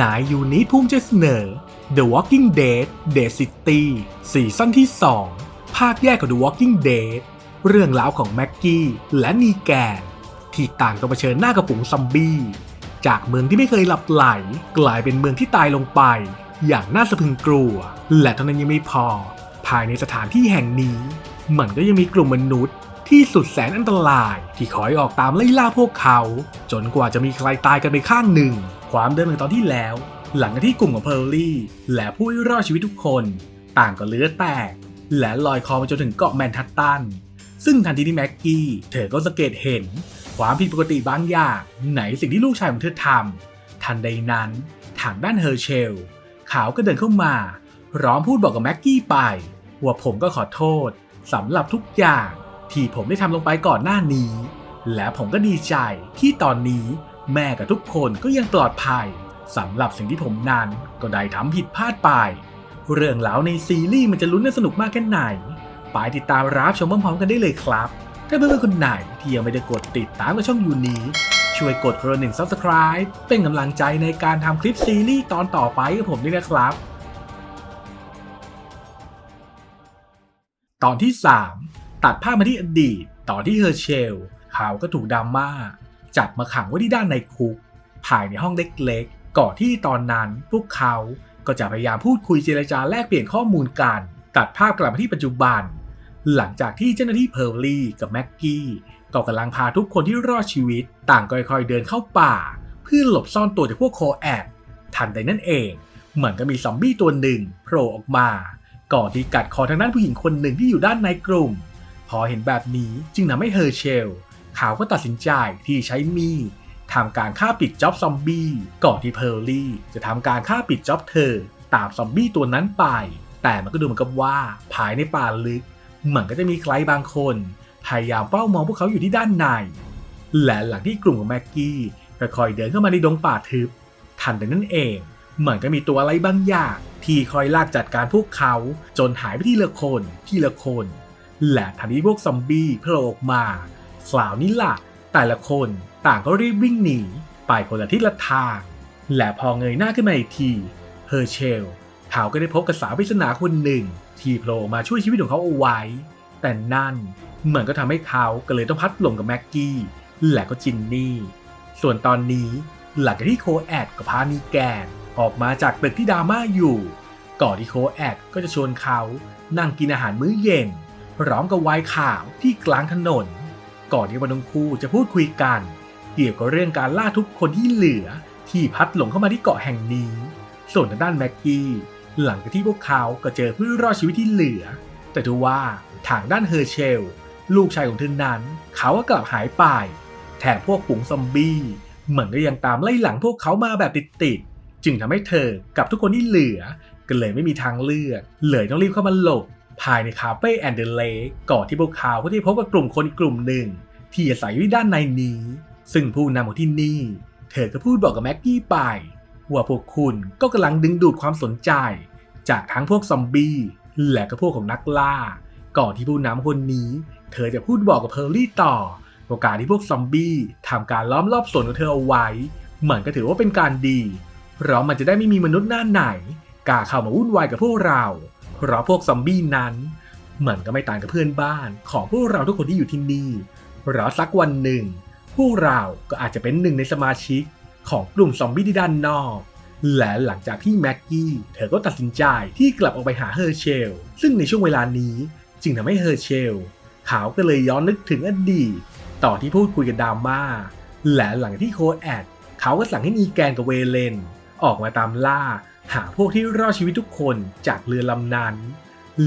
นายยูนิภูมิใจเสนอ The Walking Dead Dead City ซีซั่นที่ 2 ภาคแยกกับ The Walking Dead เรื่องราวของแม็กกี้และนีแกน ที่ต่างต้องเผชิญหน้ากับฝูงซอมบี้ จากเมืองที่ไม่เคยหลับไหล กลายเป็นเมืองที่ตายลงไป อย่างน่าสะพรึงกลัว และเท่านั้นยังไม่พอ ภายในสถานที่แห่งนี้ มันก็ยังมีกลุ่มมนุษย์ที่สุดแสนอันตรายที่คอยออกตามไล่ล่าพวกเขา จนกว่าจะมีใครตายกันไปข้างหนึ่ง ความเดิมในตอนที่แล้ว หลังจากที่กลุ่มของเพอร์ลี่ และผู้รอดชีวิตทุกคน ต่างก็เลือดแตก และลอยคอมาจนถึงเกาะแมนฮัตตัน ซึ่งทันทีที่แม็กกี้เธอก็สังเกตเห็น ความผิดปกติบางอย่างในสิ่งที่ลูกชายของเธอทำทันใดนั้นทางด้านเฮอร์เชลเขาก็เดินเข้ามาพร้อมพูดบอกกับแม็กกี้ไปว่าผมก็ขอโทษสำหรับทุกอย่างที่ผมได้ทำลงไปก่อนหน้านี้ และผมก็ดีใจที่ตอนนี้ แม่กับทุกคนก็ยังปลอดภัยสำหรับสิ่งที่ผมนั้นก็ได้ทำผิดพลาดไป เรื่องราวในซีรีส์มันจะลุ้นและสนุกมากแค่ไหน ไปติดตามรับชมพร้อมๆกันได้เลยครับ ถ้าเพื่อนๆคนไหนที่ยังไม่ได้กดติดตามกับช่องยูนี้ ช่วยกดคนละหนึ่ง subscribe เป็นกำลังใจในการทำคลิปซีรีส์ตอนต่อไปกับผมด้วยนะครับ ตอนที่ 3 ตัดภาพมาที่อดีตตอนที่เฮอร์เชลเขาก็ถูกดราม่า จับมาขังไว้ที่ด้านในคุก ภายในห้องเล็กๆ ก่อนที่ตอนนั้นพวกเขาก็จะพยายามพูดคุยเจรจาแลกเปลี่ยนข้อมูลกัน ตัดภาพกลับมาที่ปัจจุบัน หลังจากที่เจ้าหน้าที่เพอร์ลี่กับแม็กกี้ก็กำลังพาทุกคนที่รอดชีวิต ต่างค่อยๆเดินเข้าป่า เพื่อหลบซ่อนตัวจากพวกโคแอดทันใดนั่นเองเหมือนก็มีซอมบี้ตัวหนึ่งโผล่ออกมา ก่อนที่กัดคอทางด้านผู้หญิงคนหนึ่งที่อยู่ด้านในกลุ่ม พอเห็นแบบนี้จึงทำให้เฮอร์เชล ขาก็ตัดสินใจที่ใช้มีดทำการฆ่าปิดจ็อบซอมบี้ก่อนที่เพอร์ลี่จะทำการฆ่าปิดจ็อบเธอ ตามซอมบี้ตัวนั้นไป แต่มันก็ดูเหมือนกับว่าภายในป่าลึกเหมือนก็จะมีใครบางคน พยายามเฝ้ามองพวกเขาอยู่ที่ด้านใน และหลังที่กลุ่มของแม็กกี้ค่อยๆเดินเข้ามาในดงป่าทึบ ทันใดนั้นเอง เหมือนก็มีตัวอะไรบางอย่าง ที่คอยลากจัดการพวกเขาจนหายไปทีละคนทีละคน และทันทีพวกซอมบี้โผล่ออกมา คราวนี้ล่ะแต่ละคนต่างก็รีบวิ่งหนี ไปคนละทิศละทาง และพอเงยหน้าขึ้นมาอีกทีเฮอร์เชลเขาก็ได้พบกับสาวปริศนาคนหนึ่ง ที่โผล่มาช่วยชีวิตของเขาเอาไว้ แต่นั่นเหมือนก็ทำให้เขาก็เลยต้องพัดหลงกับแม็กกี้และก็จินนี่ ส่วนตอนนี้หลังจากที่โคแอดกับพานีแกนออกมาจากตึกที่ดราม่าอยู่ ก่อนที่โคแอดก็จะชวนเขานั่งกินอาหารมื้อเย็น พร้อมกับไวน์ขาวที่กลางถนน ก่อนที่วันทั้งคู่จะพูดคุยกัน เกี่ยวกับเรื่องการล่าทุกคนที่เหลือที่พัดหลงเข้ามาที่เกาะแห่งนี้ ส่วนทางด้านแม็กกี้หลังจากที่พวกเขาก็เจอผู้รอดชีวิตที่เหลือ แต่ทว่าทางด้านเฮอร์เชล ลูกชายของเธอนั้น เขาก็กลับหายไป แถมพวกฝูงซอมบี้เหมือนก็ยังตามไล่หลังพวกเขามาแบบติดๆจึงทำให้เธอกับทุกคนที่เหลือก็เลยไม่มีทางเลือกเลยต้องรีบเข้ามาหลบ ภายในคาเฟ่แอนเดอร์เลกก่อนที่พวกเขาก็ได้พบกับกลุ่มคนอีกกลุ่มหนึ่ง ที่อาศัยอยู่ด้านในนี้ ซึ่งผู้นำของที่นี่ เธอก็พูดบอกกับแม็กกี้ไปว่าพวกคุณก็กำลังดึงดูดความสนใจ จากทั้งพวกซอมบี้และก็พวกของนักล่า ก่อนที่ผู้นำคนนี้ เธอจะพูดบอกกับเพอร์ลี่ต่อโอกาสที่พวกซอมบี้ทำการล้อมรอบสวนของเธอเอาไว้เหมือนก็ถือว่าเป็นการดี เพราะมันจะได้ไม่มีมนุษย์หน้าไหนกล้าเข้ามาวุ่นวายกับพวกเรา เพราะพวกซอมบี้นั้นเหมือนก็ไม่ต่างกับเพื่อนบ้านของพวกเราทุกคนที่อยู่ที่นี่เราสักวันหนึ่ง พวกเราก็อาจจะเป็นหนึ่งในสมาชิกของกลุ่มซอมบี้ที่ด้านนอก และหลังจากที่แม็กกี้เธอก็ตัดสินใจที่กลับออกไปหาเฮอร์เชล ซึ่งในช่วงเวลานี้จึงทำให้เฮอร์เชลเขาก็เลยย้อนนึกถึงอดีตต่อที่พูดคุยกับดาม่าและหลังที่โคดแอดเขาก็สั่งให้นีแกนกับเวเลน ออกมาตามล่า หาพวกที่รอดชีวิตทุกคนจากเรือลำนั้น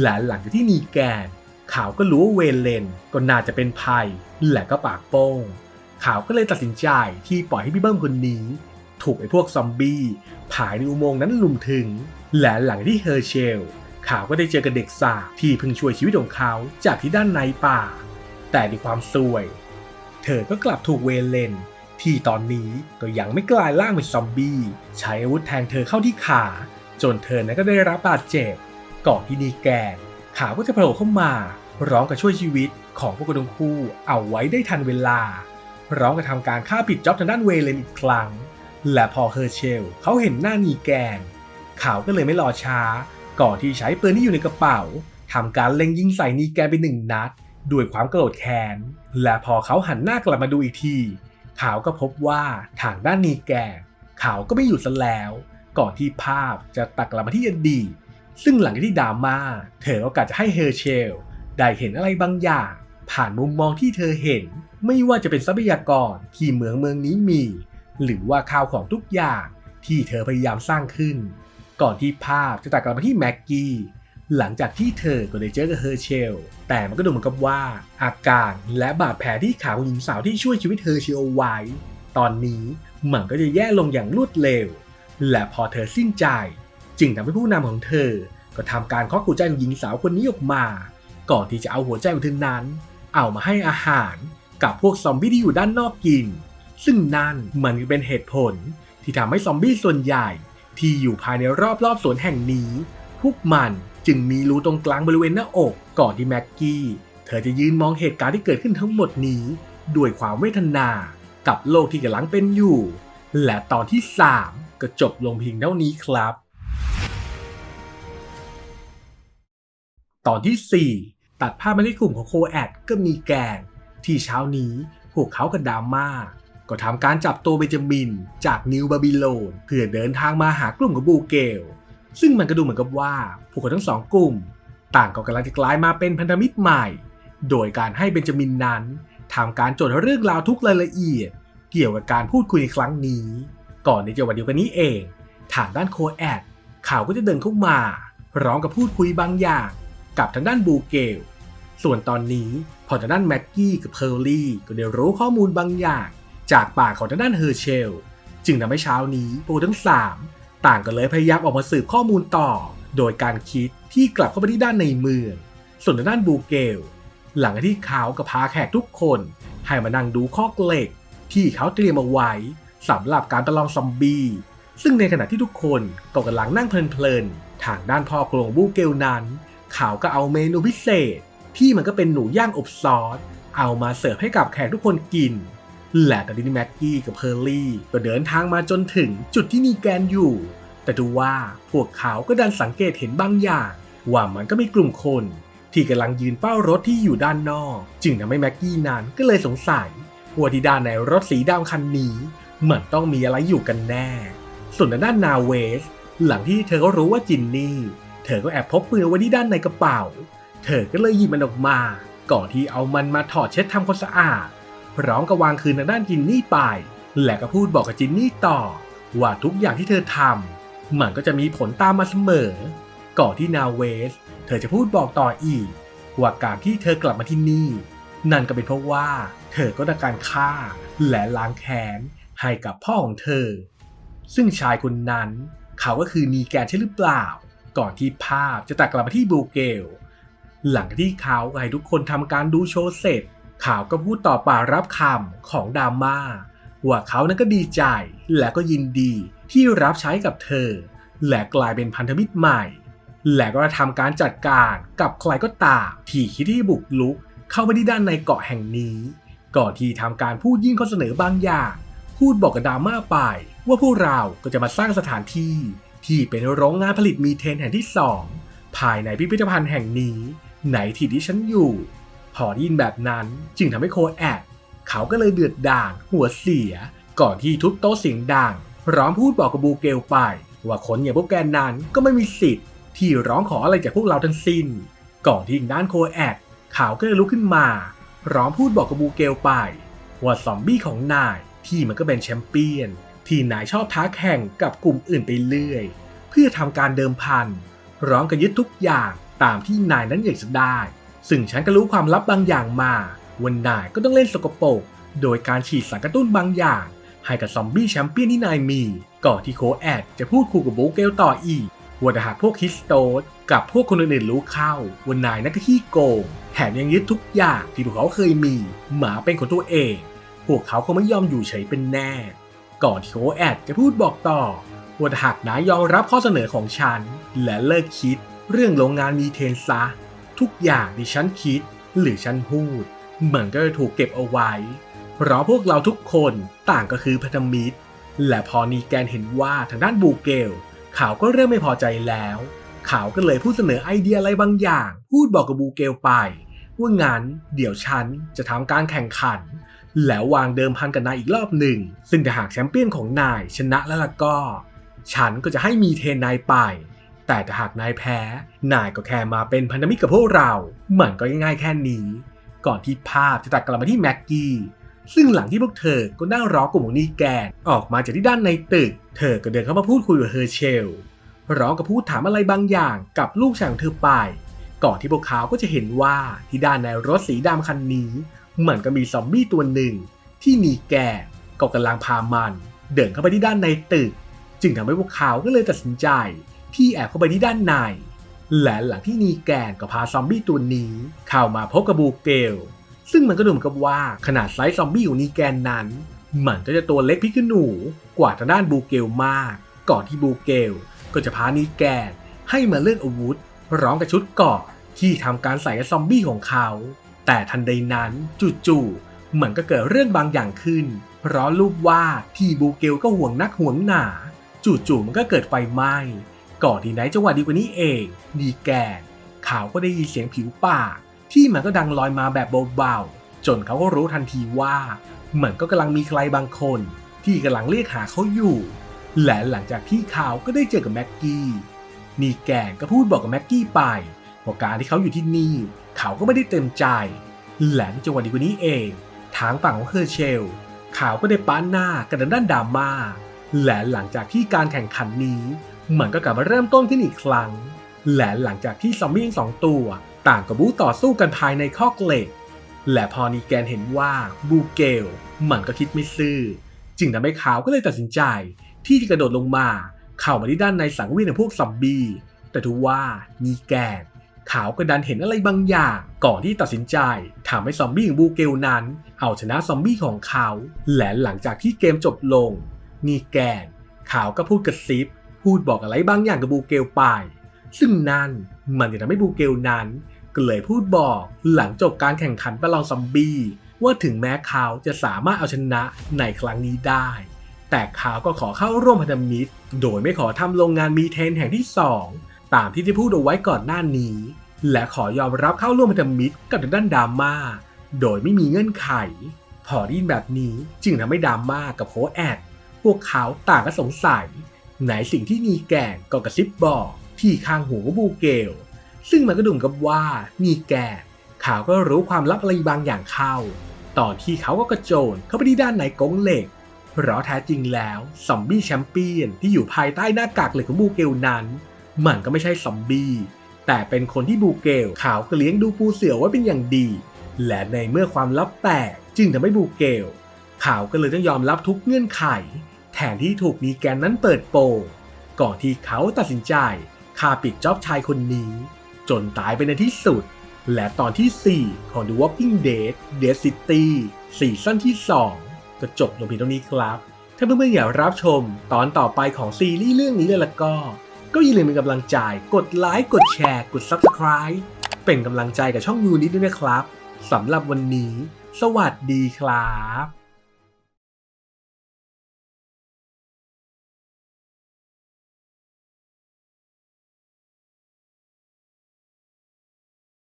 และหลังจากที่นีแกนเขาวก็รู้ว่าเวเลนก็น่าจะเป็นภัย และก็ปากโป้งเขาวก็เลยตัดสินใจที่ปล่อยให้พี่เบิ้มคนนี้ ถูกไอ้พวกซอมบี้ผายในอุโมงค์นั้นลุมถึง และหลังที่เฮอร์เชลเขาวก็ได้เจอกับเด็กสาวที่เพิ่งช่วยชีวิตของเขาจากที่ด้านในป่า แต่ในความซวย เธอก็กลับถูกเวเลน ที่ตอนนี้ก็ยังไม่กลายร่างเป็นซอมบี้ใช้อาวุธแทงเธอเข้าที่ขา จนเธอนั้นก็ได้รับบาดเจ็บ ก่อนที่นีแกนขาก็จะโผล่เข้ามา ร้อมกับช่วยชีวิตของพวกกระดงคู่เอาไว้ได้ทันเวลา ร้อมกับทำการฆ่าปิดจ็อบทางด้านเวเลนอีกครั้ง และพอเฮอร์เชลเขาเห็นหน้านีแกนเขาก็เลยไม่รอช้า ก่อนที่ใช้ปืนที่อยู่ในกระเป๋าทำการเล็งยิงใส่นีแกนไปหนึ่งนัด ด้วยความโกรธแค้น และพอเขาหันหน้ากลับมาดูอีกที ขาวก็พบว่าทางด้านนีแกขาวก็ไม่อยู่ซะแล้ว ก่อนที่ภาพจะตัดกลับมาที่อดีตซึ่งหลังจากที่ดราม่าเธอโอกาสจะให้เฮอร์เชล ได้เห็นอะไรบางอย่าง ผ่านมุมมองที่เธอเห็น ไม่ว่าจะเป็นทรัพยากรที่เมืองเมืองนี้มี หรือว่าข่าวของทุกอย่างที่เธอพยายามสร้างขึ้น ก่อนที่ภาพจะตัดกลับมาที่แม็กกี้ หลังจากที่เธอก็ได้เจอกับเฮอร์เชล แต่มันก็ดูเหมือนกับว่าอาการและบาดแผลที่ขาของหญิงสาวที่ช่วยชีวิตเฮอร์เชลไว้ ตอนนี้มันก็จะแย่ลงอย่างรวดเร็ว และพอเธอสิ้นใจ จึงทำให้ผู้นำของเธอ ก็ทำการเคาะหัวใจของหญิงสาวคนนี้ออกมา ก่อนที่จะเอาหัวใจของเธอนั้น เอามาให้อาหารกับพวกซอมบี้ที่อยู่ด้านนอกกิน ซึ่งนั่นมันเป็นเหตุผลที่ทำให้ซอมบี้ส่วนใหญ่ที่อยู่ภายในรอบๆสวนแห่งนี้ พวกมัน จึงมีรูตรงกลางบริเวณหน้าอก ก่อนที่แม็กกี้ เธอจะยืนมองเหตุการณ์ที่เกิดขึ้นทั้งหมดนี้ ด้วยความเวทนา กับโลกที่กำลังเป็นอยู่ และตอนที่ 3 ก็จบลงเพียงเท่านี้ครับ ตอนที่ 4 ตัดภาพมาที่กลุ่มของโคแอดก็มีแกง ที่เช้านี้พวกเขากับดาม่าก็ทำการจับตัวเบนจามินจากนิวบาบิโลนเพื่อเดินทางมาหากลุ่มของบูเกล ซึ่งมันก็ดูเหมือนกับว่าพวกเขาทั้งสองกลุ่ม ต่างก็กำลังจะกลายมาเป็นพันธมิตรใหม่ โดยการให้เบนจามินนั้นทำการจดเรื่องราวทุกรายละเอียด เกี่ยวกับการพูดคุยในครั้งนี้ ก่อนในจังหวะเดียวกันนี้เอง ทางด้านโคแอดเขาวก็จะเดินเข้ามาร้องกับพูดคุยบางอย่าง กับทางด้านบูเกล ส่วนตอนนี้พอทางด้านแม็กกี้กับเพอร์ลี่ก็ได้รู้ข้อมูลบางอย่าง จากปากของทางด้านเฮอร์เชล จึงทำให้เช้านี้พวกทั้ง3 ต่างก็เลยพยายามออกมาสืบข้อมูลต่อ โดยการคิดที่กลับเข้าไปที่ด้านในเมือง ส่วนด้านบูเกล หลังที่เขากับพาแขกทุกคน ให้มานั่งดูข้อเหล็ก ที่เขาเตรียมเอาไว้สำหรับการประลองซอมบี้ซึ่งในขณะที่ทุกคนก็กำลังนั่งเพลินๆ ทางด้านพ่อโครงบูเกลนั้น เขาก็เอาเมนูพิเศษ ที่มันก็เป็นหนูย่างอบซอสเอามาเสิร์ฟให้กับแขกทุกคนกิน และตอนนี้แม็กกี้กับเพอร์ลี่ก็เดินทางมาจนถึงจุดที่นีแกนอยู่ แต่ดูว่าพวกเขาก็ดันสังเกตเห็นบางอย่าง ว่ามันก็มีกลุ่มคน ที่กำลังยืนเฝ้ารถที่อยู่ด้านนอก จึงทำให้แม็กกี้นั้นก็เลยสงสัยว่าที่ด้านในรถสีดำคันนี้เหมือนต้องมีอะไรอยู่กันแน่ ส่วนด้านนาเวส หลังที่เธอก็รู้ว่าจินนี่ เธอก็แอบพกปืนไว้ที่ด้านในกระเป๋า เธอก็เลยหยิบมันออกมา ก่อนที่เอามันมาถอดเช็ดทำความสะอาด พร้อมกับวางคืนทางด้านจินนี่ไป และก็พูดบอกกับจินนี่ต่อ ว่าทุกอย่างที่เธอทำมันก็จะมีผลตามมาเสมอ ก่อนที่นาเวส เธอจะพูดบอกต่ออีก ว่าการที่เธอกลับมาที่นี่ นั่นก็เป็นเพราะว่า เธอก็ได้การฆ่า และล้างแค้นให้กับพ่อของเธอ ซึ่งชายคนนั้น เขาก็คือนีแกนใช่หรือเปล่า ก่อนที่ภาพจะตัดกลับมาที่บูเกลหลังจากที่เขาให้ทุกคนทำการดูโชว์เสร็จ ข่าวก็พูดต่อปากรับคำของดาม่าว่าเขานั้นก็ดีใจและก็ยินดีที่รับใช้กับเธอ และกลายเป็นพันธมิตรใหม่ และก็ทำการจัดการกับใครก็ตามที่คิดที่บุกลุก เข้าไปที่ด้านในเกาะแห่งนี้ ก่อนที่ทำการพูดยื่นข้อเสนอบางอย่าง พูดบอกกับดาม่าไปว่าพวกเราก็จะมาสร้างสถานที่ ที่เป็นโรงงานผลิตมีเทนแห่งที่สองภายในพิพิธภัณฑ์แห่งนี้ในที่ที่ฉันอยู่ พอได้ยินแบบนั้นจึงทำให้โคแอดเขาก็เลยเดือดด่านหัวเสีย ก่อนที่ทุบโต๊ะเสียงดังพร้อมพูดบอกกับบูเกลไป ว่าคนอย่างพวกแกนั้นก็ไม่มีสิทธิ์ ที่ร้องขออะไรจากพวกเราทั้งสิ้น ก่อนที่ด้านโคแอดเขาก็เลยลุกขึ้นมา พร้อมพูดบอกกับบูเกลไป ว่าซอมบี้ของนายที่มันก็เป็นแชมเปี้ยน ที่นายชอบท้าแข่งกับกลุ่มอื่นไปเรื่อย เพื่อทำการเดิมพันร้องกันยึดทุกอย่างตามที่นายนั้นอยากจะได้ ซึ่งฉันก็รู้ความลับบางอย่างมา วันนายก็ต้องเล่นสกปรกโดยการฉีดสารกระตุ้นบางอย่าง ให้กับซอมบี้แชมเปี้ยนที่นายมี ก่อนที่โคแอดจะพูดคู่กับบูเกลต่ออีกว่าถ้าหากพวกคิสโตสกับพวกคนอื่นๆรู้เข้าว่านายนักก็ขี้โกง แถมยังยึดทุกอย่างที่พวกเขาเคยมี หมาเป็นของตัวเอง พวกเขาคงไม่ยอมอยู่เฉยเป็นแน่ ก่อนที่โคแอดจะพูดบอกต่อว่าถ้าหากนายยอมรับข้อเสนอของฉัน และเลิกคิด เรื่องโรงงานมีเทนซะ ทุกอย่างที่ฉันคิดหรือฉันพูด เหมือนก็จะถูกเก็บเอาไว้ เพราะพวกเราทุกคนต่างก็คือพันธมิตร และพอนีแกนเห็นว่าทางด้านบูเกลเขาก็เริ่มไม่พอใจแล้ว เขาก็เลยพูดเสนอไอเดียอะไรบางอย่าง พูดบอกกับบูเกลไป ว่างั้นเดี๋ยวฉันจะทำการแข่งขัน แล้ววางเดิมพันกับนายอีกรอบหนึ่ง ซึ่งถ้าหากแชมเปี้ยนของนายชนะแล้วล่ะก็ ฉันก็จะให้มีเทนนายไป แต่ถ้าหากนายแพ้ นายก็แค่มาเป็นพันธมิตรกับพวกเรา มันก็ง่ายๆแค่นี้ ก่อนที่ภาพจะตัดกลับมาที่แม็กกี้ ซึ่งหลังที่พวกเธอก็นั่งรอกลุ่มของนีแกน ออกมาจากที่ด้านในตึก เธอก็เดินเข้ามาพูดคุยกับเฮอร์เชล ร้องกับพูดถามอะไรบางอย่างกับลูกชายของเธอไป ก่อนที่พวกเขาก็จะเห็นว่าที่ด้านในรถสีดำคันนี้เหมือนก็มีซอมบี้ตัวหนึ่ง ที่นีแกนก็กำลังพามัน เดินเข้าไปที่ด้านในตึก จึงทำให้พวกเขาก็เลยตัดสินใจ ที่แอบเข้าไปที่ด้านใน และหลังที่นีแกนก็พาซอมบี้ตัวนี้ เข้ามาพบกับบูเกล ซึ่งมันก็ดูเหมือนกับว่าขนาดไซส์ซอมบี้ของนีแกนนั้นมันก็จะตัวเล็กพิกหนูกว่าทางด้านบูเกลมาก ก่อนที่บูเกล ก็จะพานีแกนให้มาเลื่อกอาวุธร้อมกับชุดเกราะที่ทำการใส่ซอมบี้ของเขา แต่ทันใดนั้นจู่ๆมันก็เกิดเรื่องบางอย่างขึ้น เพราะรูปว่าที่บูเกลก็ห่วงนักห่วงหนา จู่ๆมันก็เกิดไฟไหม้ ก่อนที่ไหนจังหวะดีกว่านี้เองดีแกนเขาก็ได้ยินเสียงผิวปากที่มันก็ดังลอยมาแบบเบาๆ จนเขาก็รู้ทันทีว่าเหมือนก็กำลังมีใครบางคน ที่กำลังเรียกหาเขาอยู่ และหลังจากที่เขาก็ได้เจอกับแม็กกี้นีแกนก็พูดบอกกับแม็กกี้ไปว่าการที่เขาอยู่ที่นี่ เขาก็ไม่ได้เต็มใจ และในจังหวะดีกว่านี้เอง ทางฝั่งของเฮอร์เชลเขาก็ได้ป้านหน้ากันด้านดามาและหลังจากที่การแข่งขันนี้ มือนก็กลับมาเริ่มต้นขึ้นอีกครั้ง และหลังจากที่ซอมบี้สองตัว ต่างกับบูต่อสู้กันภายในคอกเหล็ก และพอนีแกนเห็นว่าบูเกล มันก็คิดไม่ซื่อ จึงทำให้เขาก็เลยตัดสินใจ ที่จะกระโดดลงมา เข้ามาที่ด้านในสังเวียนของพวกซอมบี้แต่ทว่านีแกนเขาก็ดันเห็นอะไรบางอย่าง ก่อนที่ตัดสินใจทำให้ซอมบี้ของบูเกลนั้น เอาชนะซอมบี้ของเขา และหลังจากที่เกมจบลง นีแกนเขาก็พูดกระซิบ พูดบอกอะไรบางอย่างกับบูเกลไป ซึ่งนั่นมันจะทำให้บูเกลนั้นก็เลยพูดบอกหลังจบการแข่งขันประลองซอมบี้ว่าถึงแม้เขาจะสามารถเอาชนะในครั้งนี้ได้ แต่เขาก็ขอเข้าร่วมพันธมิตร โดยไม่ขอทำโรงงานมีเทนแห่งที่ 2 ตามที่ได้พูดเอาไว้ก่อนหน้านี้ และขอยอมรับเข้าร่วมพันธมิตรกับทางด้านดราม่าโดยไม่มีเงื่อนไข พอได้ยินแบบนี้จึงทำให้ดราม่ากับโคแอด พวกเขาต่างก็สงสัย ไหนสิ่งที่นีแกนก็กระซิบบอกที่ข้างหูของบูเกล ซึ่งมันก็ดุ่มกับว่านีแกนเขาวก็รู้ความลับอะไรบางอย่างเข้า ตอนที่เขาก็กระโจนเข้าไปที่ด้านในกงเหล็กเพราะแท้จริงแล้วซอมบี้แชมเปี้ยนที่อยู่ภายใต้หน้ากากเหล็กของบูเกลนั้น มันก็ไม่ใช่ซอมบี้แต่เป็นคนที่บูเกลเขาวก็เลี้ยงดูปูเสือไว้เป็นอย่างดี และในเมื่อความลับแตกจึงทำให้บูเกลเขาวก็เลยต้องยอมรับทุกเงื่อนไข แทนที่ถูกนีแกนนั้นเปิดโปงก่อนที่เขาตัดสินใจฆ่าปิดจ็อบชายคนนี้ จนตายไปในที่สุด และตอนที่ 4 ของ The Walking Dead Dead City ซีซั่นที่ 2 ก็จบลงเพียงเท่านี้ครับ ถ้าเพื่อนๆอยากรับชมตอนต่อไปของซีรีส์เรื่องนี้เลยล่ะก็ ก็อย่าลืมเป็นกำลังใจ กดไลค์ กดแชร์ กด Subscribe เป็นกำลังใจกับช่องยูนิดด้วยนะครับสำหรับวันนี้ สวัสดีครับ